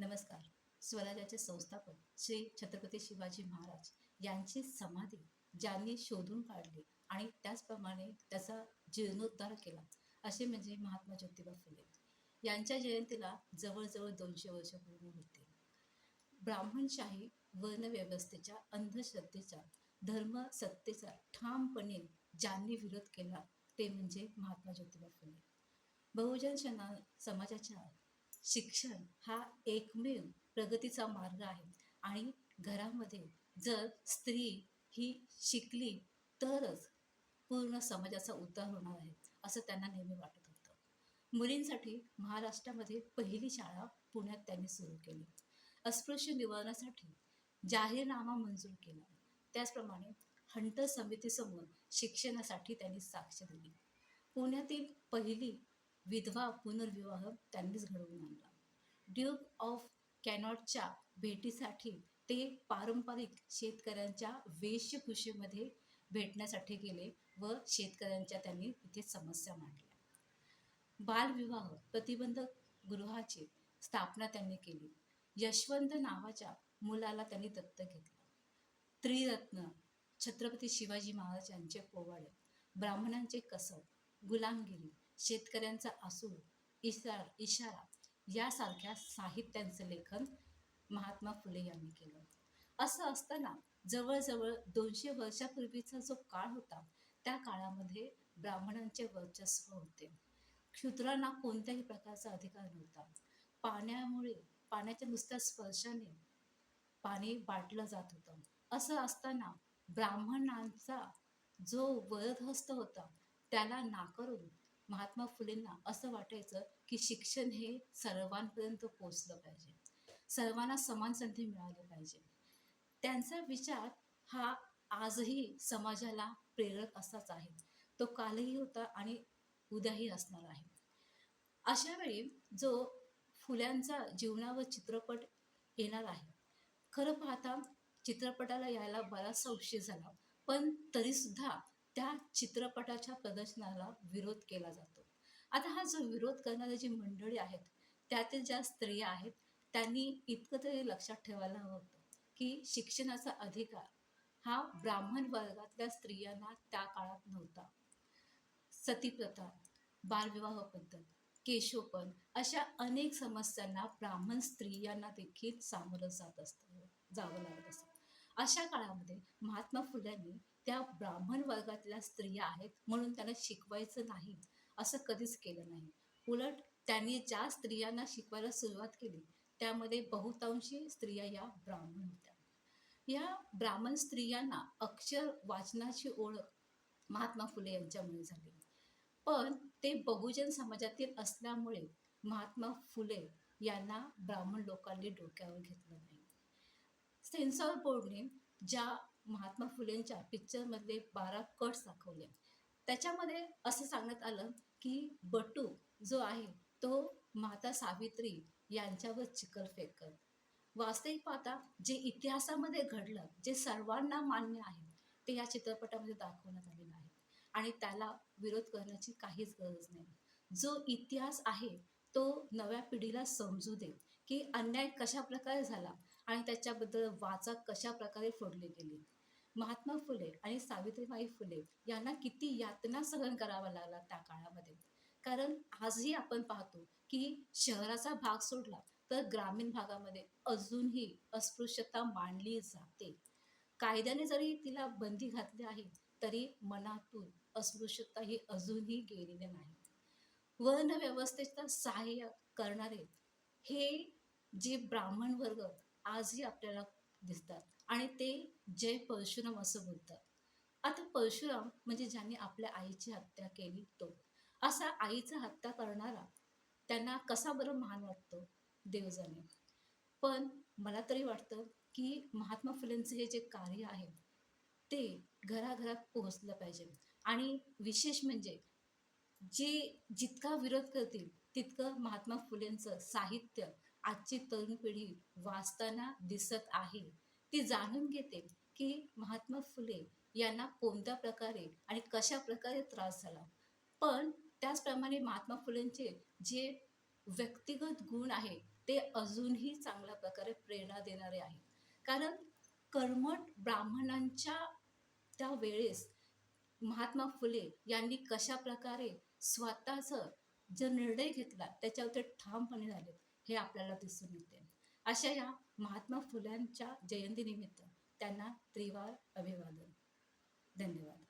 नमस्कार. स्वराज्याचे संस्थापक श्री छत्रपती शिवाजी महाराज यांची समाधी ज्यांनी शोधून काढली आणि त्याचप्रमाणे त्याचा जीर्णोद्धार केला असे म्हणजे महात्मा ज्योतिबा फुले यांच्या जयंतीला जवळजवळ दोनशे वर्ष पूर्ण होते. ब्राह्मणशाही वर्णव्यवस्थेच्या अंधश्रद्धेच्या धर्म सत्तेचा ठामपणे ज्यांनी विरोध केला ते म्हणजे महात्मा ज्योतिबा फुले. बहुजन शना समाजाच्या शिक्षण हा एकमेव प्रगतीचा मार्ग आहे. आणि घरामध्ये जर स्त्री ही शिकली तरच पूर्ण समाजाचा उद्धार होणार आहे असं त्यांना नेहमी वाटत होतं. मुलींसाठी महाराष्ट्रामध्ये पहिली शाळा पुण्यात त्यांनी सुरू केली. अस्पृश्य निवारणासाठी जाहीरनामा मंजूर केला. त्याचप्रमाणे हंटर समितीसमोर शिक्षणासाठी त्यांनी साक्ष दिली. पुण्यातील पहिली विधवा पुनर्विवाह त्यांनीच घडवून आणला. ड्यूक ऑफ कॅनॉटच्या भेटीसाठी ते पारंपरिक शेतकऱ्यांच्या वेशभूषेमध्ये भेटण्यासाठी गेले व शेतकऱ्यांच्या त्यांनी तिथे समस्या मांडल्या. बालविवाह प्रतिबंधक गृहाची स्थापना त्यांनी केली. यशवंत नावाच्या मुलाला त्यांनी दत्तक घेतलं. त्रिरत्न छत्रपती शिवाजी महाराज यांचे पोवाडे ब्राह्मणांचे कसब गुलामगिरी शेतकऱ्यांचा आसूड इशार इशारा यासारख्या साहित्यांचं लेखन महात्मा फुले यांनी केलं. असं असताना जवळजवळ दोनशे वर्षापूर्वीचा जो काळ होता त्या काळामध्ये ब्राह्मणांचे वर्चस्व होते. क्षुद्रांना कोणत्याही प्रकारचा अधिकार नव्हता. पाण्यामुळे पाण्याच्या नुसत्या स्पर्शाने पाणी बाटलं जात होतं. असं असताना ब्राह्मणांचा जो वरदहस्त होता त्याला नाकारून महात्मा फुलेंना असं वाटायचं की शिक्षण हे सर्वांपर्यंत पोचलं पाहिजे. सर्वांना समान संधी मिळाली पाहिजे. त्यांचा विचार हा आजही समाजाला प्रेरक असाच आहे. तो कालही होता आणि उद्याही असणार आहे. अशा वेळी जो फुल्यांचा जीवनावर चित्रपट येणार आहे. खरं पाहता चित्रपटाला यायला बराचसा उशीर झाला. पण तरीसुद्धा त्या चित्रपटाच्या प्रदर्शनाला विरोध केला जातो. आता हा जो विरोध करणारी जी मंडळी आहेत त्यातील ज्या स्त्रिया आहेत त्यांनी इतकं तरी लक्षात ठेवायला हवं होतं की शिक्षणाचा अधिकार हा ब्राह्मण वर्गातल्या स्त्रियांना त्या काळात नव्हता. सतीप्रथा बालविवाह पद्धत केशोपण अशा अनेक समस्यांना ब्राह्मण स्त्रियांना देखील सामोरं जात असतं जावं लागत असतं. अशा काळामध्ये महात्मा फुल्यांनी त्या ब्राह्मण वर्गातल्या स्त्रिया आहेत म्हणून त्यांना शिकवायचं नाही. असं कधीच केलं नाही. उलट त्यांनी ज्या स्त्रियांना शिकवायला सुरुवात केली त्यामध्ये बहुतांशी स्त्रिया या ब्राह्मण होत्या. या ब्राह्मण स्त्रियांना अक्षर वाचनाची ओळख महात्मा फुले यांच्यामुळे झाली. पण ते बहुजन समाजातील असल्यामुळे महात्मा फुले यांना ब्राह्मण लोकांनी डोक्यावर घेतलं नाही. सेन्सॉर बोर्डने ज्या महात्मा फुलेंच्या पिक्चरमधले बारा कट्स दाखवले त्याच्यामध्ये असं सांगण्यात आलं की बटू जो आहे तो माता सावित्री यांच्यावर चिखल फेकत. वास्तविक पाहता जे इतिहासामध्ये घडलं जे सर्वांना मान्य आहे ते या चित्रपटामध्ये दाखवण्यात आलेलं आहे. आणि त्याला विरोध करण्याची काहीच गरज नाही. जो इतिहास आहे तो नव्या पिढीला समजू दे की अन्याय कशा प्रकारे झाला आणि त्याच्याबद्दल वाचा कशा प्रकारे फोडली गेली. महात्मा फुले आणि सावित्रीबाई फुले यांना किती यातना सहन करावा लागला त्या काळामध्ये. कारण आजही आपण पाहतो की शहराचा भाग सोडला तर ग्रामीण भागामध्ये अजूनही अस्पृश्यता मांडली जाते. कायद्याने जरी तिला बंदी घातली आहे तरी मनातून अस्पृश्यता ही अजूनही गेलेली नाही. वर्ण व्यवस्थेचं सहाय्य करणारे हे जे ब्राह्मण वर्ग आजही आपल्याला दिसतात. आणि ते जय परशुराम असं बोलतात. आता परशुराम म्हणजे ज्यांनी आपल्या आईची हत्या केली तो. असा आईचा हत्या करणारा त्यांना कसा बरं महान वाटतो? देवजाने. पण मला तरी वाटतं की महात्मा फुलेंचं हे जे कार्य आहे ते घराघरात पोहोचलं पाहिजे. आणि विशेष म्हणजे जे जितका विरोध करतील तितकं महात्मा फुलेंचं साहित्य आजची तरुण पिढी वाचताना दिसत आहे. ती जाणून घेते की महात्मा फुले यांना कोणत्या प्रकारे आणि कशा प्रकारे त्रास झाला. पण त्याचप्रमाणे महात्मा फुलेंचे जे व्यक्तिगत गुण आहे ते अजूनही चांगल्या प्रकारे प्रेरणा देणारे आहेत. कारण कर्मठ ब्राह्मणांच्या त्या वेळेस महात्मा फुले यांनी कशा प्रकारे स्वतःचं जो निर्णय घेतला त्याच्यावर ते ठामपणे झाले हे आपल्याला दिसून येते. अशा या महात्मा फुल्यांच्या जयंतीनिमित्त त्यांना त्रिवार अभिवादन. धन्यवाद.